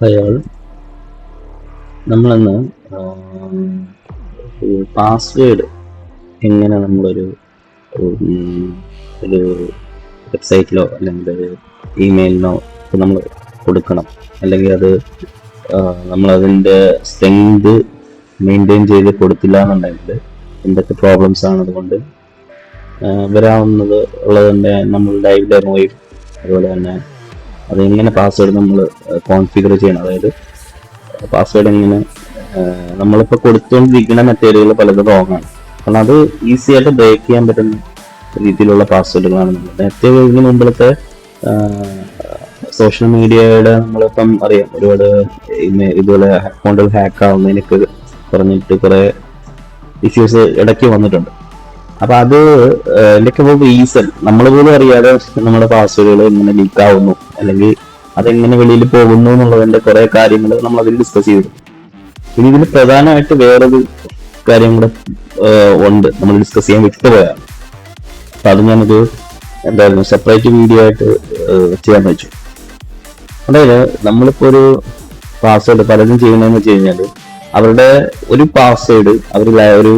അയാൾ നമ്മളിന്ന് പാസ്വേഡ് എങ്ങനെ നമ്മളൊരു ഒരു വെബ്സൈറ്റിലോ അല്ലെങ്കിൽ ഒരു ഇമെയിലിനോ നമ്മൾ കൊടുക്കണം. അല്ലെങ്കിൽ അത് നമ്മളതിന്റെ സ്ട്രെങ്ത് മെയിന്റെയിൻ ചെയ്ത് കൊടുത്തില്ല എന്നുണ്ടെങ്കിൽ എന്തൊക്കെ പ്രോബ്ലംസ് ആണ് അതുകൊണ്ട് വരാവുന്നത് ഉള്ളത് തന്നെ നമ്മൾ ലൈവ് ഡെമോയും അതുപോലെ തന്നെ അതെങ്ങനെ പാസ്വേഡ് നമ്മൾ കോൺഫിഗർ ചെയ്യണം? അതായത് പാസ്വേഡ് എങ്ങനെ നമ്മളിപ്പോൾ കൊടുത്തുകൊണ്ടിരിക്കുന്ന മെറ്റീരിയൽ പലതും റോങ് ആണ്. കാരണം അത് ഈസി ആയിട്ട് ബ്രേക്ക് ചെയ്യാൻ പറ്റുന്ന രീതിയിലുള്ള പാസ്വേഡുകളാണ് നമ്മൾ നേരത്തെ ഇതിന് മുമ്പിലത്തെ സോഷ്യൽ മീഡിയയുടെ നമ്മളിപ്പം അറിയാം ഒരുപാട് ഇതുപോലെ അക്കൗണ്ടുകൾ ഹാക്ക് ആവുന്നതിനൊക്കെ പറഞ്ഞിട്ട് കുറെ ഇഷ്യൂസ് ഇടയ്ക്ക് വന്നിട്ടുണ്ട്. അപ്പൊ അത് എന്തൊക്കെ റീസൺ നമ്മൾ പോലും അറിയാതെ നമ്മുടെ പാസ്വേഡുകൾ ഇങ്ങനെ ലീക്ക് ആവുന്നു. അല്ലെങ്കിൽ അതെങ്ങനെ വെളിയിൽ പോകുന്നു എന്നുള്ളതിന്റെ കുറെ കാര്യങ്ങൾ നമ്മൾ അതിൽ ഡിസ്കസ് ചെയ്തു. ഇനി ഇതിൽ പ്രധാനമായിട്ട് വേറൊരു കാര്യം കൂടെ ഉണ്ട്. നമ്മൾ ഡിസ്കസ് ചെയ്യാൻ വിട്ടുപോയാണ് അപ്പൊ അത് ഞാനത് എന്തായിരുന്നു സെപ്പറേറ്റ് വീഡിയോ ആയിട്ട് ചെയ്യാൻ വെച്ചു. അതായത് നമ്മളിപ്പോ ഒരു പാസ്വേഡ് പലരും ചെയ്യുന്നതെന്ന് വെച്ച് കഴിഞ്ഞാൽ അവരുടെ ഒരു പാസ്വേഡ് അവർ ഒരു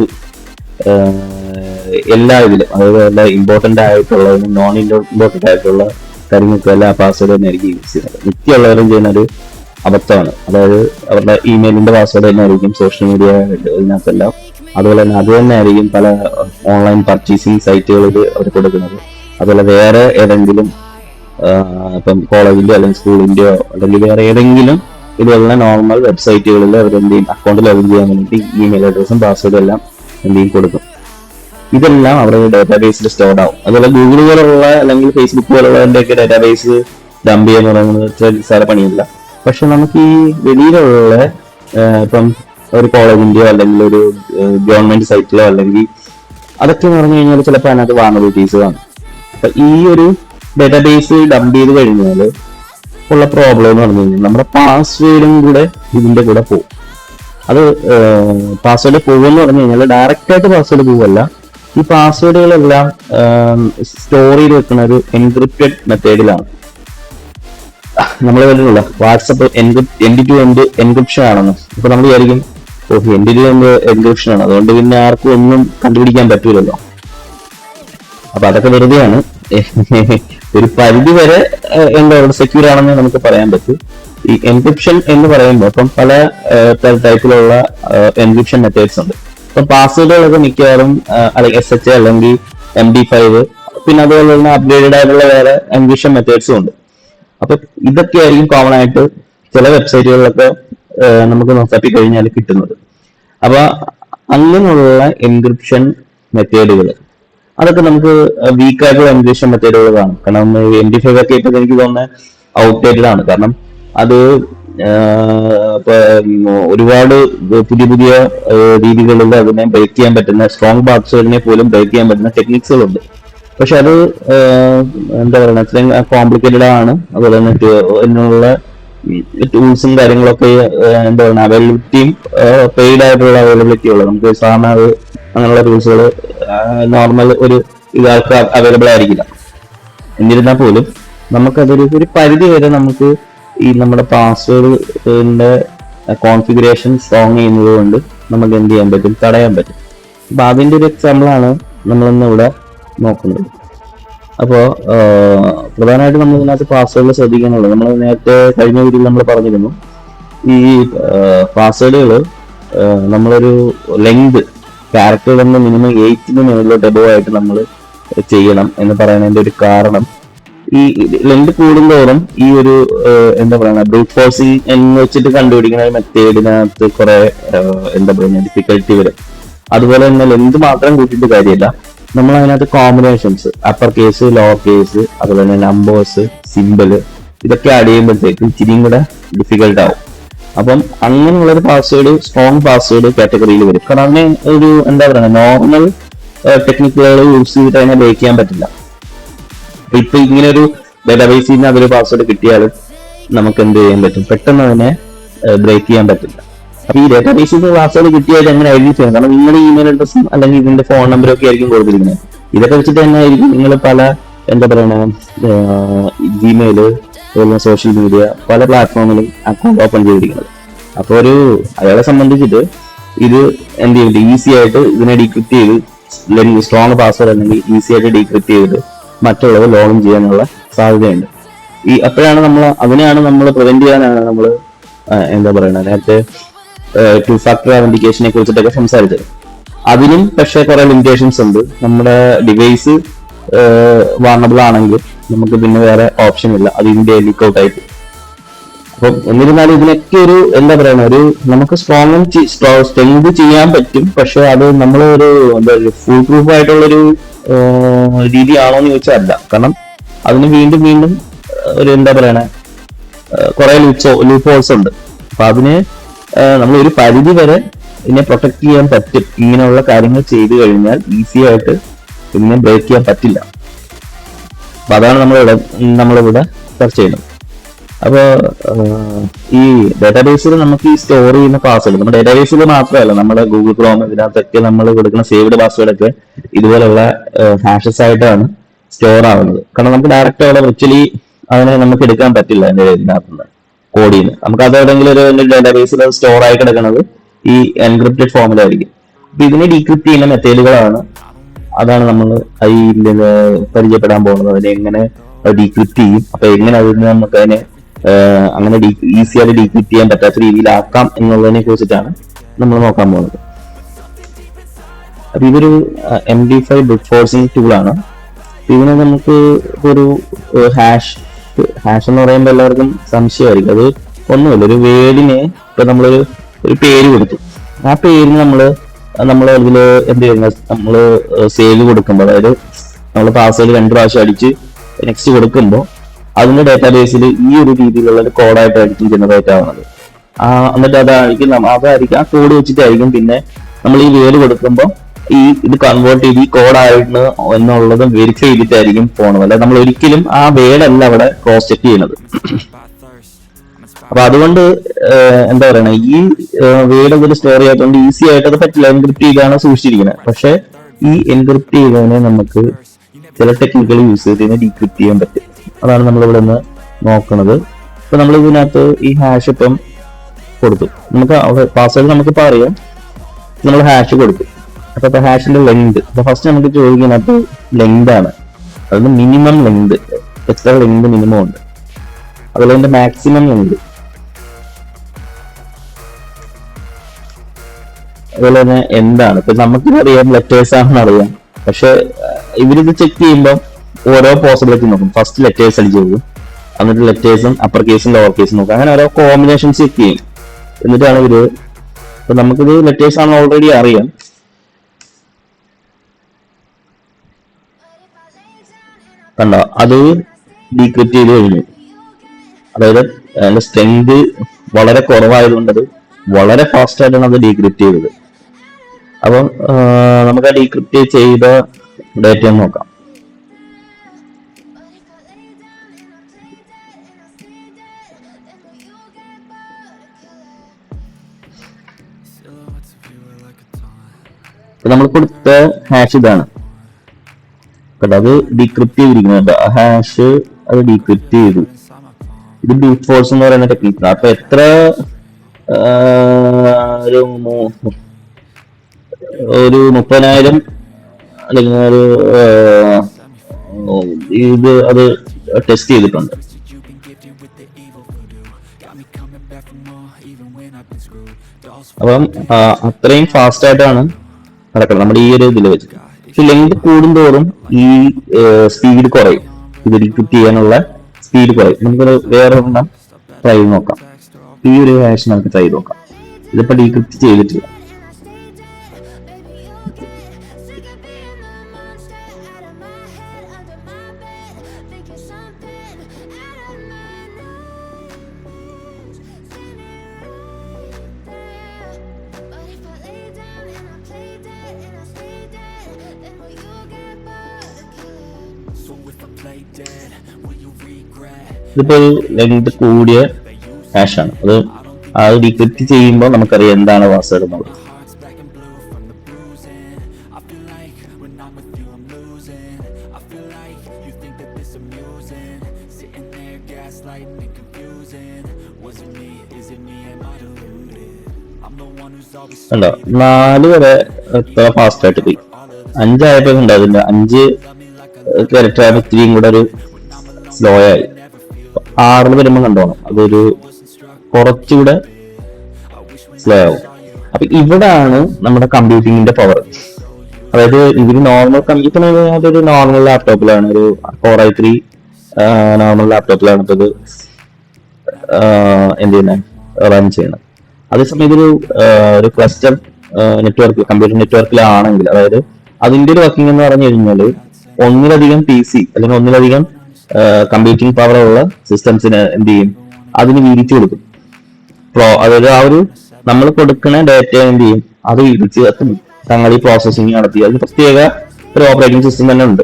എല്ലാ ഇതിലും അതായത് ഇമ്പോർട്ടന്റ് ആയിട്ടുള്ളതിനും നോൺ ഇമ്പോർട്ടന്റ് ആയിട്ടുള്ള കാര്യങ്ങൾക്ക് എല്ലാ പാസ്വേഡ് തന്നെ ആയിരിക്കും യൂസ് ചെയ്യുന്നത്. മിക്കുള്ളവരും ചെയ്യുന്ന ഒരു അബദ്ധമാണ്. അതായത് അവരുടെ ഇമെയിലിന്റെ പാസ്വേഡ് തന്നെ ആയിരിക്കും സോഷ്യൽ മീഡിയ ഇതിനകത്തെല്ലാം. അതുപോലെ തന്നെ അത് തന്നെ ആയിരിക്കും പല ഓൺലൈൻ പർച്ചേസിങ് സൈറ്റുകളിൽ അവർ കൊടുക്കുന്നത്. അതുപോലെ വേറെ ഏതെങ്കിലും ഇപ്പം കോളേജിന്റെയോ അല്ലെങ്കിൽ സ്കൂളിന്റെയോ അല്ലെങ്കിൽ വേറെ ഏതെങ്കിലും ഇതുപോലെ നോർമൽ വെബ്സൈറ്റുകളിൽ അവർ എന്ത് അക്കൗണ്ട് ലോഗിൻ ചെയ്യാൻ വേണ്ടി ഇമെയിൽ അഡ്രസ്സും പാസ്വേഡും എല്ലാം എന്ത് കൊടുക്കും. ഇതെല്ലാം അവരുടെ ഡാറ്റാബേസിൽ സ്റ്റോർഡ് ആവും. അതുപോലെ ഗൂഗിൾ പോലുള്ള അല്ലെങ്കിൽ ഫേസ്ബുക്ക് പോലുള്ളതിന്റെയൊക്കെ ഡാറ്റാബേസ് ഡംപ് ചെയ്യാന്ന് പറയുന്നത് സാറെ പണിയില്ല. പക്ഷെ നമുക്ക് ഈ വെളിയിലുള്ള ഇപ്പം ഒരു കോളേജിന്റെയോ അല്ലെങ്കിൽ ഒരു ഗവൺമെന്റ് സൈറ്റിലോ അല്ലെങ്കിൽ അതൊക്കെ എന്ന് പറഞ്ഞു കഴിഞ്ഞാൽ ചിലപ്പോൾ അതിനകത്ത് വാങ്ങബിലിറ്റീസ് കാണും. അപ്പൊ ഈ ഒരു ഡാറ്റാബേസ് ഡംപ് ചെയ്ത് കഴിഞ്ഞാൽ ഉള്ള പ്രോബ്ലം എന്ന് പറഞ്ഞു കഴിഞ്ഞാൽ നമ്മുടെ പാസ്വേഡും കൂടെ ഇതിന്റെ കൂടെ പോകും. അത് പാസ്വേഡ് പോകുമെന്ന് പറഞ്ഞു കഴിഞ്ഞാൽ ഡയറക്റ്റ് ആയിട്ട് പാസ്വേഡ് പോവല്ല ഈ പാസ്വേഡുകളെല്ലാം സ്റ്റോർ ചെയ്ത് വെക്കുന്ന ഒരു എൻക്രിപ്റ്റഡ് മെത്തേഡിലാണ് നമ്മൾ കണ്ടിട്ടുള്ള WhatsApp end to end encryption ആണെന്ന്. ഇപ്പൊ നമ്മൾ വിചാരിക്കും ഓഹ് എൻഡി ടു എൻഡ് എൻക്രിപ്ഷൻ ആണ്. അതുകൊണ്ട് പിന്നെ ആർക്കും ഒന്നും കണ്ടുപിടിക്കാൻ പറ്റൂലല്ലോ. അപ്പൊ അതൊക്കെ വെറുതെയാണ്. ഒരു പരിധി വരെ എന്താ പറയുക സെക്യൂർ ആണെന്ന് നമുക്ക് പറയാൻ പറ്റും. ഈ എൻക്രിപ്ഷൻ എന്ന് പറയുമ്പോൾ ഇപ്പം പല തരത്തിലുള്ള എൻക്രിപ്ഷൻ മെത്തേഡ്സ് ഉണ്ട്. ഇപ്പം പാസ്വേഡുകളൊക്കെ മിക്കവാറും അല്ലെങ്കിൽ എസ് എച്ച് അല്ലെങ്കിൽ എം ഡി ഫൈവ് പിന്നെ അതുപോലെ തന്നെ അപ്ഗ്രേഡഡ് ആയിട്ടുള്ള വേറെ എൻക്രിപ്ഷൻ മെത്തേഡ്സും ഉണ്ട്. അപ്പൊ ഇതൊക്കെ ആയിരിക്കും കോമൺ ആയിട്ട് ചില വെബ്സൈറ്റുകളിലൊക്കെ നമുക്ക് നോക്കി കഴിഞ്ഞാൽ കിട്ടുന്നത്. അപ്പൊ അങ്ങനെയുള്ള എൻക്രിപ്ഷൻ മെത്തേഡുകൾ അതൊക്കെ നമുക്ക് വീക്ക് ആയിട്ടുള്ള എൻക്രിപ്ഷൻ മെത്തേഡുകൾ കാണും. കാരണം എം ഡി ഫൈവ് ഒക്കെ ഇപ്പൊ എനിക്ക് തോന്നുന്നത് ഔട്ട്ഡേറ്റഡ് ആണ്. കാരണം അത് ഒരുപാട് പുതിയ പുതിയ രീതികളിൽ അതിനെ ബ്രേക്ക് ചെയ്യാൻ പറ്റുന്ന സ്ട്രോങ് ബാക്സുകളിനെ പോലും ബ്രേക്ക് ചെയ്യാൻ പറ്റുന്ന ടെക്നിക്സുകളുണ്ട് പക്ഷെ അത് എന്താ പറയുക അത്രയും കോംപ്ലിക്കേറ്റഡ് ആണ്. അതുപോലെ തന്നെ അതിനുള്ള ടൂൾസും കാര്യങ്ങളൊക്കെ എന്താ പറയുക അവൈലബിലിറ്റിയും പെയ്ഡ് ആയിട്ടുള്ള അവൈലബിലിറ്റി ഉള്ളത് നമുക്ക് സാധാരണ അത് അങ്ങനെയുള്ള ടൂൾസുകൾ നോർമൽ ഒരു ഇതാൾക്ക് അവൈലബിൾ ആയിരിക്കില്ല. എന്നിരുന്നാൽ പോലും നമുക്കതൊരു ഒരു പരിധി വരെ നമുക്ക് ഈ നമ്മുടെ പാസ്വേഡിന്റെ കോൺഫിഗറേഷൻ സ്ട്രോങ് ചെയ്യുന്നത് കൊണ്ട് നമുക്ക് എന്ത് ചെയ്യാൻ പറ്റും? തടയാൻ പറ്റും. അപ്പൊ അതിന്റെ ഒരു എക്സാമ്പിൾ ആണ് നമ്മളിന്ന് ഇവിടെ നോക്കുന്നത്. അപ്പോ പ്രധാനമായിട്ട് നമ്മൾ ഇതിനകത്ത് പാസ്വേഡുകൾ ശ്രദ്ധിക്കാനുള്ളത് നമ്മൾ നേരത്തെ കഴിഞ്ഞ വീഡിയോയിൽ നമ്മൾ പറഞ്ഞിരുന്നു. ഈ പാസ്വേഡുകൾ നമ്മളൊരു ലെങ്ത് ക്യാരക്ടർ തന്നെ മിനിമം എയ്റ്റിന് മുകളിലോട്ട് എബോ ആയിട്ട് നമ്മൾ ചെയ്യണം എന്ന് പറയുന്നതിന്റെ ഒരു കാരണം ഈ ലെങ്ത് കൂടുന്തോറും ഈ ഒരു എന്താ പറയുക ബ്രൂട്ട് ഫോഴ്സ് എന്ന് വെച്ചിട്ട് കണ്ടുപിടിക്കുന്ന മെത്തേഡിനകത്ത് കുറെ എന്താ പറയുക ഡിഫിക്കൽട്ടി വരും. അതുപോലെ തന്നെ ലെങ്ത് മാത്രം കൂട്ടിയിട്ട് കാര്യമില്ല. നമ്മൾ അതിനകത്ത് combinations upper case lower case അതുപോലെ തന്നെ നമ്പേഴ്സ് സിമ്പിൾ ഇതൊക്കെ ആഡ് ചെയ്യുമ്പോഴത്തേക്കും ഇച്ചിരിയും കൂടെ ഡിഫിക്കൽട്ട് ആവും. അപ്പം അങ്ങനെയുള്ള ഒരു പാസ്വേഡ് സ്ട്രോങ് പാസ്വേഡ് കാറ്റഗറിയിൽ വരും. കാരണം അതിന് ഒരു എന്താ പറയുക നോർമൽ ടെക്നിക്കുകൾ യൂസ് ചെയ്തിട്ട് അതിനെ ബ്രേക്ക് ചെയ്യാൻ പറ്റില്ല. അപ്പൊ ഇപ്പൊ ഇങ്ങനെ ഒരു ഡേറ്റാബേസിൽ നിന്ന് അതൊരു പാസ്വേഡ് കിട്ടിയാൽ നമുക്ക് എന്ത് ചെയ്യാൻ പറ്റും? പെട്ടെന്ന് അതിനെ ബ്രേക്ക് ചെയ്യാൻ പറ്റില്ല. അപ്പൊ ഈ ഡേറ്റാബേസിൽ നിന്ന് പാസ്വേഡ് കിട്ടിയാൽ എങ്ങനെ ഐഡന്റിഫൈ ചെയ്യണം? കാരണം നിങ്ങളുടെ ഇമെയിൽ അഡ്രസ്സും അല്ലെങ്കിൽ ഇതിന്റെ ഫോൺ നമ്പറും ഒക്കെ ആയിരിക്കും കൊടുത്തിരിക്കുന്നത്. ഇതൊക്കെ വെച്ചിട്ട് തന്നെ ആയിരിക്കും നിങ്ങൾ പല എന്താ പറയണ ജിമെയിൽ അതുപോലെ സോഷ്യൽ മീഡിയ പല പ്ലാറ്റ്ഫോമിലും അക്കൗണ്ട് ഓപ്പൺ ചെയ്തിരിക്കുന്നത്. അപ്പോൾ ഒരു അയാളെ സംബന്ധിച്ചിട്ട് ഇത് എന്ത് ചെയ്തിട്ട് ഈസി ആയിട്ട് ഇതിനെ ഡീക്രിപ്റ്റ് ചെയ്ത് സ്ട്രോങ് പാസ്വേഡ് അല്ലെങ്കിൽ ഈസി ആയിട്ട് ഡീക്രിപ്റ്റ് ചെയ്ത് മറ്റുള്ളവർ ലോഗിൻ ചെയ്യാനുള്ള സാധ്യതയുണ്ട്. ഈ അപ്പോഴാണ് നമ്മൾ അതിനെയാണ് നമ്മൾ പ്രിവെന്റ് ചെയ്യാനാണ് നമ്മൾ എന്താ പറയുന്നത് നേരത്തെ ടു ഫാക്ടർ അതെന്റിക്കേഷനെ കുറിച്ചിട്ടൊക്കെ സംസാരിച്ചത്. അതിനും പക്ഷേ കുറെ ലിമിറ്റേഷൻസ് ഉണ്ട്. നമ്മുടെ ഡിവൈസ് വാണബിൾ ആണെങ്കിൽ നമുക്ക് പിന്നെ വേറെ ഓപ്ഷൻ ഇല്ല. അത് ഇന്ത്യ ലീക്ക് ഔട്ട് ആയിട്ട്. അപ്പം എന്നിരുന്നാലും ഇതിനൊക്കെ ഒരു എന്താ പറയുക ഒരു നമുക്ക് സ്ട്രോങ് സ്ട്രെങ്ത് ചെയ്യാൻ പറ്റും. പക്ഷെ അത് നമ്മൾ ഒരു എന്താ ഫുൾ പ്രൂഫ് ആയിട്ടുള്ളൊരു രീതിയാണോ എന്ന് ചോദിച്ചാൽ അല്ല കാരണം അതിന് വീണ്ടും വീണ്ടും ഒരു എന്താ പറയണേ? കുറെ ലൂപ്സോ ലൂപ്പ് ഹോൾസ് ഉണ്ട്. അപ്പൊ അതിന് നമ്മൾ ഒരു പരിധി വരെ ഇതിനെ പ്രൊട്ടക്ട് ചെയ്യാൻ പറ്റും. ഇങ്ങനെയുള്ള കാര്യങ്ങൾ ചെയ്തു കഴിഞ്ഞാൽ ഈസി ആയിട്ട് ഇതിനെ ബ്രേക്ക് ചെയ്യാൻ പറ്റില്ല. അപ്പൊ അതാണ് നമ്മളിവിടെ നമ്മളിവിടെ ചർച്ച ചെയ്യുന്നത്. അപ്പൊ ഈ ഡാറ്റാബേസിൽ നമുക്ക് ഈ സ്റ്റോർ ചെയ്യുന്ന പാസ്വേഡ് നമ്മുടെ ഡാറ്റാബേസിൽ മാത്രമല്ല നമ്മുടെ ഗൂഗിൾ ക്രോം ഇതിനകത്തൊക്കെ നമ്മൾ കൊടുക്കുന്ന സേവ്ഡ് പാസ്വേഡ് ഒക്കെ ഇതുപോലുള്ള ഹാഷസ് ആയിട്ടാണ് സ്റ്റോർ ആവുന്നത്. കാരണം നമുക്ക് ഡയറക്റ്റ് അവിടെ വിർച്വലി അതിനെ നമുക്ക് എടുക്കാൻ പറ്റില്ല എന്റെ ഇതിനകത്തുനിന്ന് കോഡിൽ നമുക്ക് അത് എവിടെയെങ്കിലും ഒരു ഡാറ്റാബേസിൽ സ്റ്റോർ ആയി കിടക്കുന്നത് ഈ എൻക്രിപ്റ്റഡ് ഫോമിലായിരിക്കും അപ്പൊ ഇതിനെ ഡീക്രിപ്റ്റ് ചെയ്യുന്ന മെത്തേഡുകളാണ് അതാണ് നമ്മൾ ഈ പരിചയപ്പെടാൻ പോകുന്നത്. അതിനെ എങ്ങനെ ഡീക്രിപ്റ്റ് ചെയ്യും? അപ്പൊ എങ്ങനെ അതിന് നമുക്ക് അതിനെ അങ്ങനെ ഈസി ആയിട്ട് ചെയ്യാൻ പറ്റാത്ത രീതിയിലാക്കാം എന്നുള്ളതിനെ കുറിച്ചിട്ടാണ് നമ്മൾ നോക്കാൻ പോകുന്നത്. അപ്പൊ ഇതൊരു M D five brute forcing ടൂളാണ് ഇതിനെ നമുക്ക് ഒരു ഹാഷ് ഹാഷ് എന്ന് പറയുമ്പോൾ എല്ലാവർക്കും സംശയമായിരിക്കും. അത് ഒന്നുമില്ല ഒരു വേർഡിന് ഇപ്പൊ നമ്മൾ ഒരു പേര് കൊടുത്തു. ആ പേരിന് നമ്മൾ നമ്മൾ അതിൽ എന്ത് ചെയ്യുന്നത് നമ്മൾ സേവ് കൊടുക്കുമ്പോൾ അതായത് നമ്മൾ പാസ്വേഡ് രണ്ട് പ്രാവശ്യം അടിച്ച് നെക്സ്റ്റ് കൊടുക്കുമ്പോൾ അതിന്റെ ഡാറ്റാബേസിൽ ഈ ഒരു രീതിയിലുള്ള ഒരു കോഡായിട്ടായിരിക്കും ജനറേറ്റ് ആവുന്നത്. ആ എന്നിട്ട് അതായിരിക്കും അതായിരിക്കും ആ കോഡ് വെച്ചിട്ടായിരിക്കും പിന്നെ നമ്മൾ ഈ വേര് കൊടുക്കുമ്പോൾ ഈ ഇത് കൺവേർട്ട് ചെയ്ത് ഈ കോഡായിരുന്നു എന്നുള്ളത് വെരിഫൈ ചെയ്തിട്ടായിരിക്കും പോണത്. അല്ലെ നമ്മൾ ഒരിക്കലും ആ വേടല്ല അവിടെ ക്രോസ് ചെക്ക് ചെയ്യുന്നത്. അപ്പൊ അതുകൊണ്ട് എന്താ പറയണ ഈ വേഡ് ഒരു സ്റ്റോർ ചെയ്യാത്തതുകൊണ്ട് ഈസി ആയിട്ട് അത് പറ്റില്ല. എൻക്രിപ്റ്റ് ചെയ്താണ് സൂക്ഷിച്ചിരിക്കുന്നത് പക്ഷെ ഈ എൻക്രിപ്റ്റ് ചെയ്തതിനെ നമുക്ക് ചില ടെക്നിക്കൽ യൂസ് ചെയ്ത് ഡീക്രിപ്റ്റ് ചെയ്യാൻ പറ്റും. അതാണ് നമ്മൾ ഇവിടെ നിന്ന് നോക്കുന്നത്. ഇപ്പൊ നമ്മൾ ഇതിനകത്ത് ഈ ഹാഷ് ഇപ്പം കൊടുത്തു. നമുക്ക് പാസ്വേഡ് നമുക്കിപ്പോ അറിയാം. നമ്മൾ ഹാഷ് കൊടുത്തു. അപ്പൊ ഇപ്പൊ ഹാഷിന്റെ ലെങ്ത് അപ്പൊ ഫസ്റ്റ് നമുക്ക് ചോദിക്കുന്നത് ലെങ്ത് ആണ്. അതിന് മിനിമം ലെങ്ത് എത്ര ലെങ്ത് മിനിമം ഉണ്ട്. അതുപോലെ തന്നെ മാക്സിമം ലെങ്ത് അതുപോലെ തന്നെ എന്താണ്? ഇപ്പൊ നമുക്കിത് അറിയാം ലെറ്റേഴ്സ് ആണെന്ന് അറിയാം. പക്ഷെ ഇവരിത് ചെക്ക് ചെയ്യുമ്പോൾ ഓരോ പോസിബിലിറ്റി നോക്കും. ഫസ്റ്റ് ലെറ്റേഴ്സ് അടിച്ച് നോക്കും എന്നിട്ട് ലെറ്റേഴ്സും അപ്പർ കേസും ലോവർ കേസും നോക്കും. അങ്ങനെ ഓരോ കോമ്പിനേഷൻസ് ചെക്ക് ചെയ്യും എന്നിട്ടാണ് ഇത് ഇപ്പൊ നമുക്കിത് ലെറ്റേഴ്സ് ആണ് ഓൾറെഡി അറിയാം. കണ്ടോ? അത് ഡീക്രിപ്റ്റ് ചെയ്ത് കഴിഞ്ഞു. അതായത് അതിന്റെ സ്ട്രെങ്ത് വളരെ കുറവായതുകൊണ്ട് അത് വളരെ ഫാസ്റ്റ് ആയിട്ടാണ് അത് ഡീക്രിപ്റ്റ് ചെയ്തത്. അപ്പം നമുക്ക് ആ ഡീക്രിപ്റ്റ് ചെയ്ത ഡേറ്റ നോക്കാം. നമ്മൾ കൊടുത്ത ഹാഷ് ഇതാണ്. കേട്ടോ അത് ഡീക്രിപ്റ്റ് ചെയ്തിരിക്കുന്നുണ്ട് ഹാഷ് അത് ഡീക്രിപ്റ്റ് ചെയ്തു. ഇത് ബ്രൂട്ട് ഫോഴ്സ് എന്ന് പറയുന്ന ടെക്നിക്ക് അപ്പൊ എത്ര ഒരു ഒരു മുപ്പതിനായിരം അല്ലെങ്കിൽ ഒരു ഇത് അത് ടെസ്റ്റ് ചെയ്തിട്ടുണ്ട്. അപ്പം അത്രയും ഫാസ്റ്റ് ആയിട്ടാണ് നടക്കുന്നത് നമ്മുടെ ഈ ഒരു ഇതിൽ വെച്ച്. പക്ഷെ ലെങ്ത് കൂടുന്തോറും ഈ സ്പീഡ് കുറയും. ഇത് ഡിക്രിപ്റ്റ് ചെയ്യാനുള്ള സ്പീഡ് കുറയും. നമുക്ക് വേറെ ഒന്നും ട്രൈ നോക്കാം. ഈ ഒരു ഹാഷ് നമുക്ക് ട്രൈ നോക്കാം. ഇതിപ്പോ ഡീക്രിപ്റ്റ് ചെയ്തിട്ടില്ല. ഇതിപ്പോ ഒരു ലെങ്ത് കൂടിയ ഹാഷ് ആണ്. അത് ആ ഡിക്രിപ്റ്റ് ചെയ്യുമ്പോൾ നമുക്കറിയാം എന്താണ് പാസ്വേഡ് എന്നുള്ളത്. നാല് വരെ എത്ര ഫാസ്റ്റ് പോയി. അഞ്ചായപ്പോ ഉണ്ടായിരുന്നില്ല അഞ്ച് കയറിട്ടാണ് ഇത്തിരിയും കൂടെ ഒരു സ്ലോ ആയി. ആറിൽ വരുമ്പോൾ കണ്ടോണം. അതൊരു കുറച്ചുകൂടെ സ്ലോ ആവും. അപ്പൊ ഇവിടാണ് നമ്മുടെ കമ്പ്യൂട്ടിങ്ങിന്റെ പവർ അതായത് ഇതിന് നോർമൽ ഇപ്പൊ അതൊരു നോർമൽ ലാപ്ടോപ്പിലാണ് ഒരു ഫോർ ഐ ത്രീ നോർമൽ ലാപ്ടോപ്പിലാണ് ഇപ്പൊ എന്ത് ചെയ്യുന്നത് റൺ ചെയ്യണം അതേസമയം ഇതൊരു ഒരു ക്ലസ്റ്റർ നെറ്റ്വർക്ക് കമ്പ്യൂട്ടർ നെറ്റ്വർക്കിലാണെങ്കിൽ അതായത് അതിന്റെ ഒരു വർക്കിംഗ് എന്ന് പറഞ്ഞു കഴിഞ്ഞാൽ ഒന്നിലധികം പി സി അല്ലെങ്കിൽ ഒന്നിലധികം കമ്പ്യൂട്ടിംഗ് പവർ ഉള്ള സിസ്റ്റംസിന് എന്ത് ചെയ്യും? അതിന് വീതിച്ചു കൊടുക്കും. പ്രോ അതായത് ആ ഒരു നമ്മൾ കൊടുക്കുന്ന ഡാറ്റ എന്ത് ചെയ്യും? അത് വീതിച്ച് തങ്ങൾ ഈ പ്രോസസ്സിങ് നടത്തി. അതിന് പ്രത്യേക ഒരു ഓപ്പറേറ്റിംഗ് സിസ്റ്റം തന്നെ ഉണ്ട്.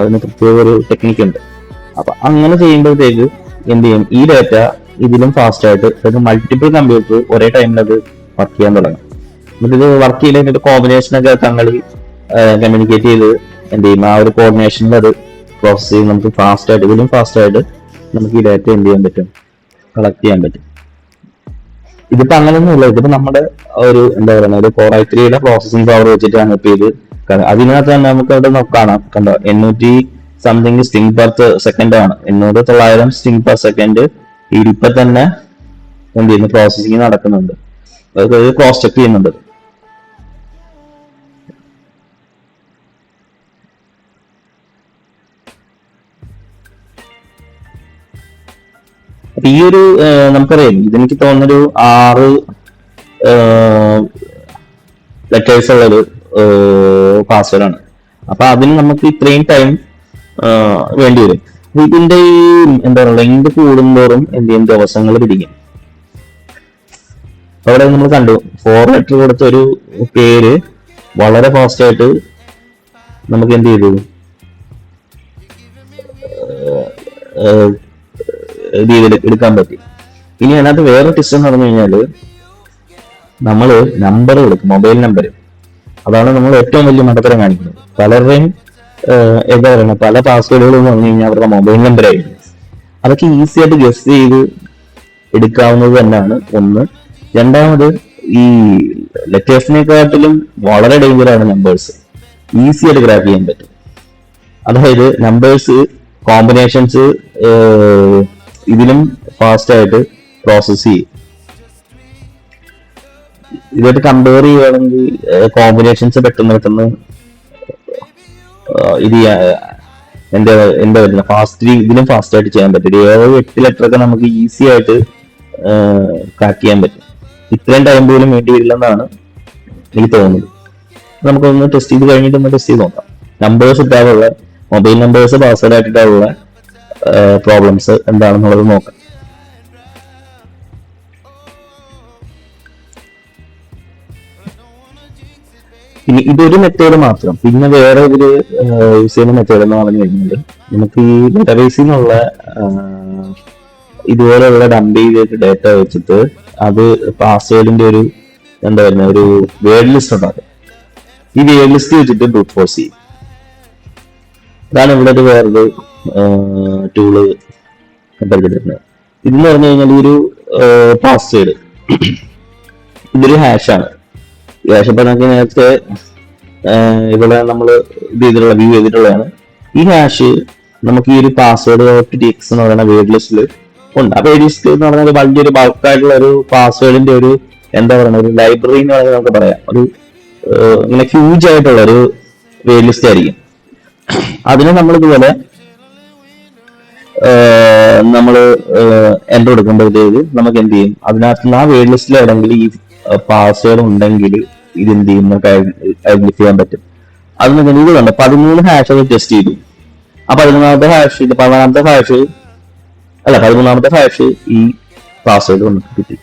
അതിന് പ്രത്യേക ഒരു ടെക്നിക്ക് ഉണ്ട്. അപ്പൊ അങ്ങനെ ചെയ്യുമ്പോഴത്തേക്ക് എന്ത് ചെയ്യും? ഈ ഡാറ്റ ഇതിലും ഫാസ്റ്റ് ആയിട്ട് അതായത് മൾട്ടിപ്പിൾ കമ്പ്യൂട്ടർ ഒരേ ടൈമിൽ അത് വർക്ക് ചെയ്യാൻ തുടങ്ങും. എന്നിട്ട് ഇത് വർക്ക് ചെയ്തതിന്റെ കോമ്പിനേഷൻ ഒക്കെ തങ്ങൾ കമ്മ്യൂണിക്കേറ്റ് ചെയ്ത് എന്ത് ചെയ്യും? ആ ഒരു കോർഡിനേഷനിൽ അത് പ്രോസസ് ചെയ്ത് നമുക്ക് ഫാസ്റ്റ് ആയിട്ട് ഇതിലും ഫാസ്റ്റ് ആയിട്ട് നമുക്ക് ഈ ഡാറ്റ എന്ത് ചെയ്യാൻ പറ്റും? കളക്ട് ചെയ്യാൻ പറ്റും. ഇതിപ്പോ അങ്ങനെയൊന്നുമില്ല. ഇതിപ്പോ നമ്മുടെ ഒരു എന്താ പറയുക ഒരു ഫോർ ഐ ത്രീയുടെ പ്രോസസിംഗ് പവർ വെച്ചിട്ടാണ് ഇപ്പൊ ഇത് അതിനകത്ത് തന്നെ നമുക്ക് അവിടെ കാണാം. കണ്ടോ? എണ്ണൂറ്റി സംതിങ് സ്റ്റിംഗ് പെർ സെക്കൻഡ് ആണ്. എണ്ണൂറ് തൊള്ളായിരം സ്റ്റിംഗ് പെർ സെക്കൻഡ് ഇതിപ്പോ തന്നെ എന്ത് ചെയ്യുന്നു? പ്രോസസ്സിംഗ് നടക്കുന്നുണ്ട്. അതായത് ക്രോസ് ചെക്ക് ചെയ്യുന്നുണ്ട്. അപ്പൊ ഈ ഒരു നമുക്കറിയാം. ഇതെനിക്ക് തോന്നുന്നൊരു ആറ് ലെറ്റേഴ്സ് ഉള്ളൊരു പാസ്വേഡ് ആണ്. അപ്പൊ അതിന് നമുക്ക് ഇത്രയും ടൈം വേണ്ടി വരും. ഇതിന്റെ ഈ എന്താ പറയുക ലെങ്ത് കൂടുന്തോറും എന്ത് ചെയ്യും? ദിവസങ്ങൾ പിടിക്കും. അവിടെ നമ്മൾ കണ്ടു ഫോർ ലെറ്റർ കൊടുത്ത ഒരു പേര് വളരെ ഫാസ്റ്റ് ആയിട്ട് നമുക്ക് എന്ത് ചെയ്തു? രീതിയിൽ എടുക്കാൻ പറ്റി. ഇനി അതിനകത്ത് വേറെ ടിസ്റ്റ് എന്ന് പറഞ്ഞു കഴിഞ്ഞാൽ നമ്മൾ നമ്പർ കൊടുക്കും മൊബൈൽ നമ്പർ അതാണ് നമ്മൾ ഏറ്റവും വലിയ മണ്ടത്തരം കാണിക്കുന്നത്. പലരുടെയും എന്താ പറയുക പല പാസ്വേഡുകളും പറഞ്ഞു കഴിഞ്ഞാൽ അവരുടെ മൊബൈൽ നമ്പർ ആയിരുന്നു അതൊക്കെ ഈസി ആയിട്ട് ഗസ് ചെയ്ത് എടുക്കാവുന്നത് തന്നെയാണ്. ഒന്ന്. രണ്ടാമത് ഈ ലെറ്റേഴ്സിനെക്കാട്ടിലും വളരെ ഡേഞ്ചറാണ് നമ്പേഴ്സ് ഈസി ആയിട്ട് ക്രാക്ക് ചെയ്യാൻ പറ്റും. അതായത് നമ്പേഴ്സ് കോമ്പിനേഷൻസ് ഇതിലും ഫാസ്റ്റ് ആയിട്ട് പ്രോസസ് ചെയ്യും. ഇതായിട്ട് കമ്പയർ ചെയ്യുകയാണെങ്കിൽ കോമ്പിനേഷൻസ് പെട്ടെന്ന് പെട്ടെന്ന് ഇത് എന്താ എന്താ പറയുക ഫാസ്റ്റ് ഇതിലും ഫാസ്റ്റ് ആയിട്ട് ചെയ്യാൻ പറ്റും. ഏഴ് എട്ട് ലെറ്റർ ഒക്കെ നമുക്ക് ഈസി ആയിട്ട് ക്രാക്ക് ചെയ്യാൻ പറ്റും. ഇത്രയും ടൈം പോലും വേണ്ടി വരില്ലെന്നാണ് എനിക്ക് തോന്നുന്നത്. നമുക്കൊന്ന് ടെസ്റ്റ് ചെയ്ത് കഴിഞ്ഞിട്ട് ഒന്ന് ടെസ്റ്റ് ചെയ്ത് നോക്കാം. നമ്പേഴ്സ് ഇട്ടാലുള്ള മൊബൈൽ നമ്പേഴ്സ് പാസ്വേഡ് ആയിട്ടിട്ടുള്ള പ്രോബ്ലംസ് എന്താണെന്നുള്ളത് നോക്കാം. ഇനി ഇതൊരു മെത്തേഡ് മാത്രം. പിന്നെ വേറെ ഒരു യൂസ് ചെയ്യുന്ന മെത്തേഡ് എന്ന് പറഞ്ഞു കഴിഞ്ഞാൽ നമുക്ക് ഈ ഡേറ്റാബേസിൽ നിന്നുള്ള ഇതുപോലെയുള്ള ഡംപ് ചെയ്തിട്ട് ഡേറ്റ വെച്ചിട്ട് അത് പാസ്വേഡിന്റെ ഒരു എന്താ പറയുക ഒരു വേർഡ് ലിസ്റ്റ് ഉണ്ടാക്കും. ഈ വേർഡ് ലിസ്റ്റ് വെച്ചിട്ട് ബ്രൂട്ട് ഫോഴ്സ് ചെയ്യും. അതാണ് ഇവിടെ ഒരു വേറൊരു ടൂൾ പരിചയപ്പെടുന്നത് ഇതെന്ന് പറഞ്ഞു കഴിഞ്ഞാൽ ഇതൊരു പാസ്വേഡ് ഇതൊരു ഹാഷാണ് ഹാഷ് ഇപ്പൊ നേരത്തെ ഇവിടെ നമ്മൾ ഇത് ചെയ്തിട്ടുള്ള വ്യൂ ചെയ്തിട്ടുള്ളതാണ്. ഈ ഹാഷ് നമുക്ക് ഈ ഒരു പാസ്വേഡ് ഡോട്ട് ടി എക്സ് എന്ന് പറയുന്ന വേർഡ് ലിസ്റ്റിൽ ഉണ്ട്. ആ വേർഡ് ലിസ്റ്റ് എന്ന് പറഞ്ഞാൽ വലിയൊരു ബൾക്കായിട്ടുള്ള ഒരു പാസ്വേഡിന്റെ ഒരു എന്താ പറയുക ഒരു ലൈബ്രറി എന്ന് പറയുന്നത് നമുക്ക് പറയാം. ഒരു ഇങ്ങനെ ഹ്യൂജ് ആയിട്ടുള്ള ഒരു വേർഡ് ലിസ്റ്റ് ആയിരിക്കും. അതിന് നമ്മൾ ഇതുപോലെ നമ്മൾ എന്റർ കൊടുക്കുമ്പോഴത്തേക്ക് നമുക്ക് എന്ത് ചെയ്യും? അതിനകത്തുനിന്ന് ആ വേർഡ് ലിസ്റ്റിൽ എവിടെയെങ്കിലും ഈ പാസ്വേഡ് ഉണ്ടെങ്കിൽ ഇത് എന്ത് ചെയ്യും? നമുക്ക് ഐഡന്റിഫൈ ചെയ്യാൻ പറ്റും. അതിന് ഇത് കണ്ട പതിമൂന്ന് ഹാഷ് അത് ടെസ്റ്റ് ചെയ്തു. ആ പതിമൂന്നാമത്തെ ഹാഷ് ഇത് പതിനാലാമത്തെ ഹാഷ് അല്ല പതിമൂന്നാമത്തെ ഹാഷ് ഈ പാസ്വേഡ് നമുക്ക് കിട്ടി.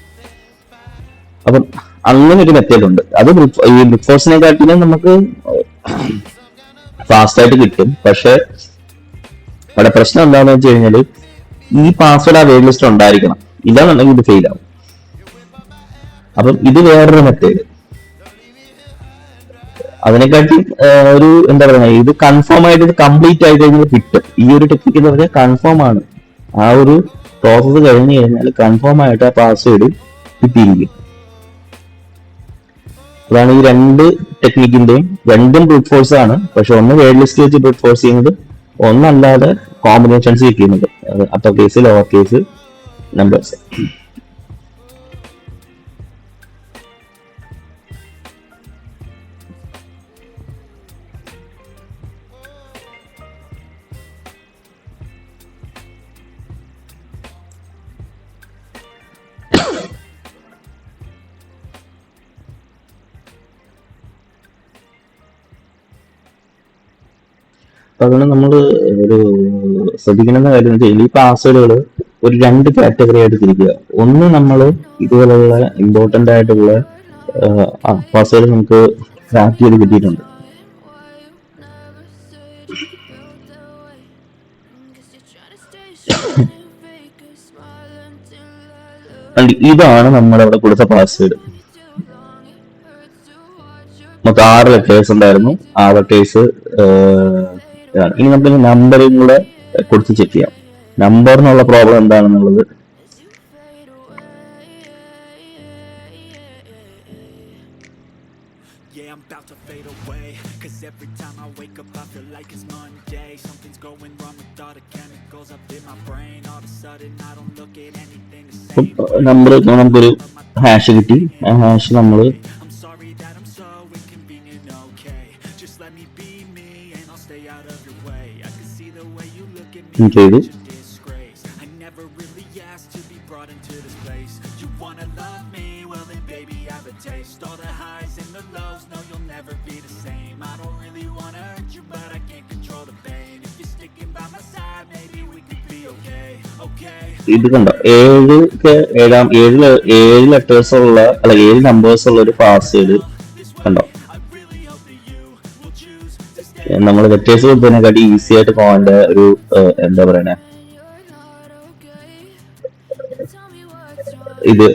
അപ്പം അങ്ങനെ ഒരു മെത്തേഡ് ഉണ്ട്. അത് ഈ ബ്രിഫോഴ്സിനെക്കാട്ടിലും നമുക്ക് ഫാസ്റ്റ് ആയിട്ട് കിട്ടും. പക്ഷെ അവിടെ പ്രശ്നം എന്താണെന്ന് വെച്ച് കഴിഞ്ഞാൽ ഈ പാസ്വേഡ് ആ വേഡ് ലിസ്റ്റ് ഉണ്ടായിരിക്കണം. ഇതാണെന്നുണ്ടെങ്കിൽ ഇത് ഫെയിൽ ആവും. അപ്പം ഇത് വേറൊരു മെത്തേഡ് അതിനെക്കാട്ടി ഒരു എന്താ പറയുക ഇത് കൺഫേം ആയിട്ട് ഇത് കംപ്ലീറ്റ് ആയി കഴിഞ്ഞാൽ കിട്ടും. ഈ ഒരു ടെക്നിക്ക് എന്ന് പറഞ്ഞാൽ കൺഫേം ആണ്. ആ ഒരു പ്രോസസ്സ് കഴിഞ്ഞു കഴിഞ്ഞാൽ കൺഫേം ആയിട്ട് ആ പാസ്വേഡ് കിട്ടിയിരിക്കും. അതാണ് ഈ രണ്ട് ടെക്നിക്കിന്റെയും രണ്ടും ബ്രൂട്ട് ഫോഴ്സ് ആണ്. പക്ഷെ ഒന്ന് വേർഡ് ലിസ്റ്റ് വെച്ച് ബ്രൂട്ട് ഫോഴ്സ് ചെയ്യുന്നത് ഒന്നല്ലാതെ combinations കിട്ടിയിരുന്നത് upper case lower case numbers അപ്പൊ അതുകൊണ്ട് നമ്മൾ ഒരു ശ്രദ്ധിക്കേണ്ട കാര്യം വെച്ചാൽ ഈ പാസ്വേഡുകൾ ഒരു രണ്ട് കാറ്റഗറി ആയിട്ട് തിരിക്കുക. ഒന്ന് നമ്മൾ ഇതുപോലുള്ള ഇമ്പോർട്ടന്റ് ആയിട്ടുള്ള പാസ്വേഡ് നമുക്ക് ക്രാക്ക് ചെയ്ത് കിട്ടിയിട്ടുണ്ട്. ഇതാണ് നമ്മളവിടെ കൊടുത്ത പാസ്വേഡ് നമുക്ക് ആറ് ലെറ്റേഴ്സ് ഉണ്ടായിരുന്നു. ആ ലെറ്റേഴ്സ് ഇതാണ്. ഇനി നമുക്ക് നമ്പറും കൂടെ കൊടുത്ത് ചെക്ക് ചെയ്യാം. നമ്പർ എന്നുള്ള പ്രോബ്ലം എന്താണെന്നുള്ളത്. നമ്പർ നമുക്കൊരു ഹാഷ് കിട്ടി. ആ ഹാഷ് നമ്മൾ ബുക്കിംഗ് ചെയ്തു. ഇത് കണ്ടോ? ഏഴ് ഏഴാം ഏഴ് ഏഴ് ലെറ്റേഴ്സ് ഉള്ള അല്ല ഏഴ് നമ്പേഴ്സ് ഉള്ള ഒരു പാസ്വേഡ് കണ്ടോ? നമ്മൾ വെറ്റേഴ്സ് കൊടുത്തതിനെക്കാട്ടി ഈസി ആയിട്ട് പോകാന്റെ ഒരു എന്താ പറയണേ? ഇത്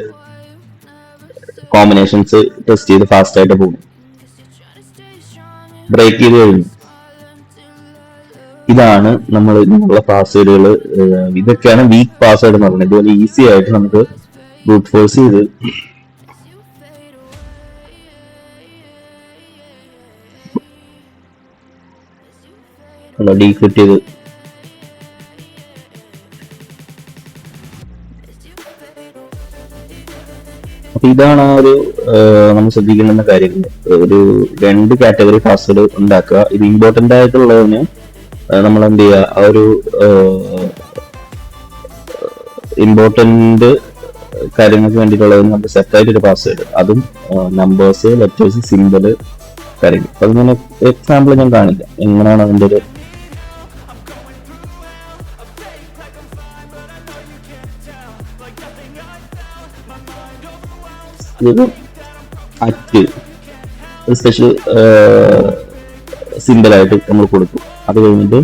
കോമ്പിനേഷൻസ് ടെസ്റ്റ് ചെയ്ത് ഫാസ്റ്റ് ആയിട്ട് പോകും. ബ്രേക്ക് ചെയ്ത് കഴിഞ്ഞു. ഇതാണ് നമ്മൾ ഇതിനുള്ള പാസ്വേഡുകൾ ഇതൊക്കെയാണ് വീക്ക് പാസ്വേഡ് എന്ന് പറയുന്നത്. ഇതുപോലെ ഈസി ആയിട്ട് നമുക്ക് ബ്രൂട്ട് ഫോഴ്സ് ചെയ്ത് ഡീക്രിപ്റ്റ് ചെയ്ത്. അപ്പൊ ഇതാണ് ആ ഒരു നമ്മൾ ശ്രദ്ധിക്കേണ്ടുന്ന കാര്യങ്ങൾ ഒരു രണ്ട് കാറ്റഗറി പാസ്വേഡ് ഉണ്ടാക്കുക. ഇത് ഇമ്പോർട്ടന്റ് ആയിട്ടുള്ളതിന് നമ്മൾ എന്ത് ചെയ്യുക ആ ഒരു ഇമ്പോർട്ടന്റ് കാര്യങ്ങൾക്ക് നമുക്ക് സെറ്റ് ആയിട്ട് ഒരു പാസ്വേഡ് അതും നമ്പേഴ്സ് ലെറ്റേഴ്സ് സിമ്പിൾ കാര്യങ്ങൾ. അപ്പൊ അതിങ്ങനെ എക്സാമ്പിൾ ഞാൻ കാണിക്കാം. എങ്ങനെയാണ് അതിന്റെ ഒരു ഇത് അറ്റ് സ്പെഷ്യൽ സിമ്പിളായിട്ട് നമ്മൾ കൊടുക്കും. അത് കഴിഞ്ഞിട്ട്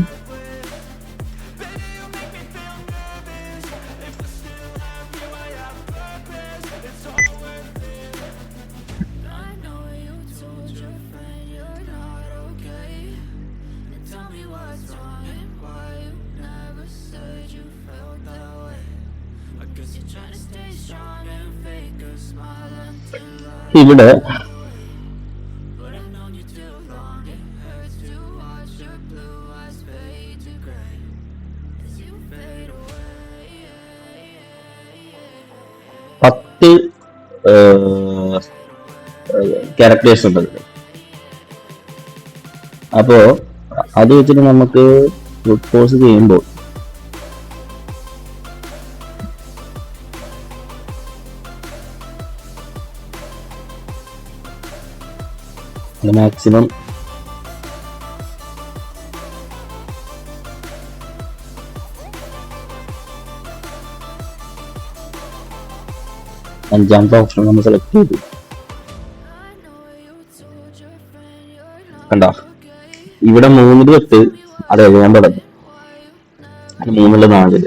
away. പത്ത് ക്യാരക്ടേഴ്സ് ഉണ്ട് അപ്പോൾ അപ്പോ അത് വെച്ചിട്ട് നമുക്ക് ഫുഡ് കോഴ്സ് ചെയ്യുമ്പോൾ മാക്സിമം അഞ്ചാമത്തെ ഓപ്ഷൻ നമ്മൾ സെലക്ട് ചെയ്തു കണ്ട. ഇവിടെ മൂന്നിൽ തൊട്ട് അത് എഴുതാൻ തുടങ്ങി. മൂന്നിൽ നാലിൽ.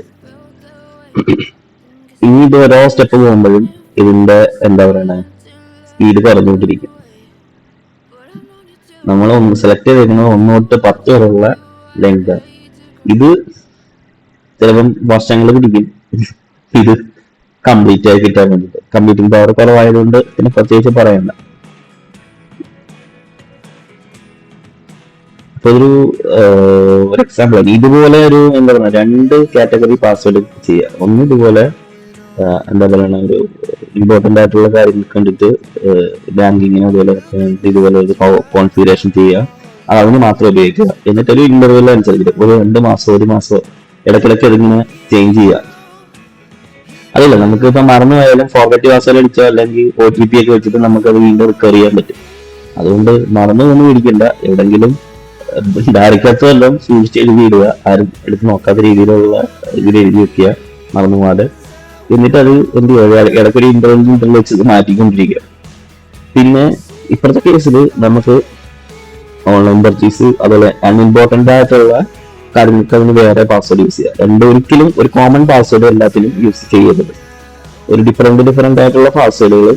ഇനി ഇത് ഓരോ സ്റ്റെപ്പ് പോകുമ്പോഴും ഇതിന്റെ എന്താ പറയണേ? സ്പീഡ് കുറഞ്ഞുകൊണ്ടിരിക്കും. നമ്മൾ സെലക്ട് ചെയ്തിരിക്കുന്നത് ഒന്ന് തൊട്ട് പത്ത് വരെയുള്ള ലെങ്ത് ഇത് ചിലപ്പം വർഷങ്ങൾ പിടിക്കും. ഇത് കംപ്ലീറ്റ് ആയി കിട്ടാൻ വേണ്ടിട്ട്. കംപ്ലീറ്റിംഗ് പവർ കുറവായതുകൊണ്ട് പിന്നെ പ്രത്യേകിച്ച് പറയണ്ട. ഇപ്പൊ ഒരു ഒരു എക്സാമ്പിൾ ഇതുപോലെ ഒരു എന്താ പറയുക രണ്ട് കാറ്റഗറി പാസ്വേഡ് ചെയ്യുക ഒന്ന് ഇതുപോലെ എന്താ പറയുക ഒരു ഇമ്പോർട്ടന്റ് ആയിട്ടുള്ള കാര്യങ്ങൾ കണ്ടിട്ട് ബാങ്കിങ്ങിന് അതുപോലെ ഇതുപോലെ ഒരു കോൺഫിഗറേഷൻ ചെയ്യുക. അത് അതിന് മാത്രം ഉപയോഗിക്കുക. എന്നിട്ട് ഒരു അനുസരിച്ചിട്ട് ഒരു രണ്ട് മാസം ഒരു മാസം ഇടയ്ക്കിടയ്ക്ക് ഇതിങ്ങനെ ചേഞ്ച് ചെയ്യുക. അതല്ല നമുക്ക് ഇപ്പൊ മറന്നു പോയാലും ഫോർഗറ്റ് വാസൽ അടിച്ചോ അല്ലെങ്കിൽ ഒ ടി പി ഒക്കെ വെച്ചിട്ട് നമുക്ക് അത് വീണ്ടും റിക്കവർ ചെയ്യാൻ പറ്റും. അതുകൊണ്ട് മറന്നു ഒന്നും ഇരിക്കണ്ട എവിടെങ്കിലും വല്ലതും സൂക്ഷിച്ച് എഴുതി ഇടുക. ആരും എടുത്ത് നോക്കാത്ത രീതിയിലുള്ള ഇതിൽ എഴുതി വെക്കുക. മറന്നു പോകാതെ എന്നിട്ട് അത് എന്ത് ചെയ്യുക ഇടയ്ക്കൊരു ഇന്റർവെൽ ഇന്റർവെൽ വെച്ച് മാറ്റിക്കൊണ്ടിരിക്കുക. പിന്നെ ഇപ്പോഴത്തെ കേസിൽ നമുക്ക് ഓൺലൈൻ പർച്ചേസ് അതുപോലെ അൺഇമ്പോർട്ടന്റ് ആയിട്ടുള്ള കാര്യങ്ങൾക്ക് അതിന് വേറെ പാസ്വേഡ് യൂസ് ചെയ്യുക രണ്ടൊരിക്കലും ഒരു കോമൺ പാസ്വേഡ് എല്ലാത്തിനും യൂസ് ചെയ്യരുത്. ഒരു ഡിഫറെന്റ് ഡിഫറെന്റ് ആയിട്ടുള്ള പാസ്വേഡുകൾ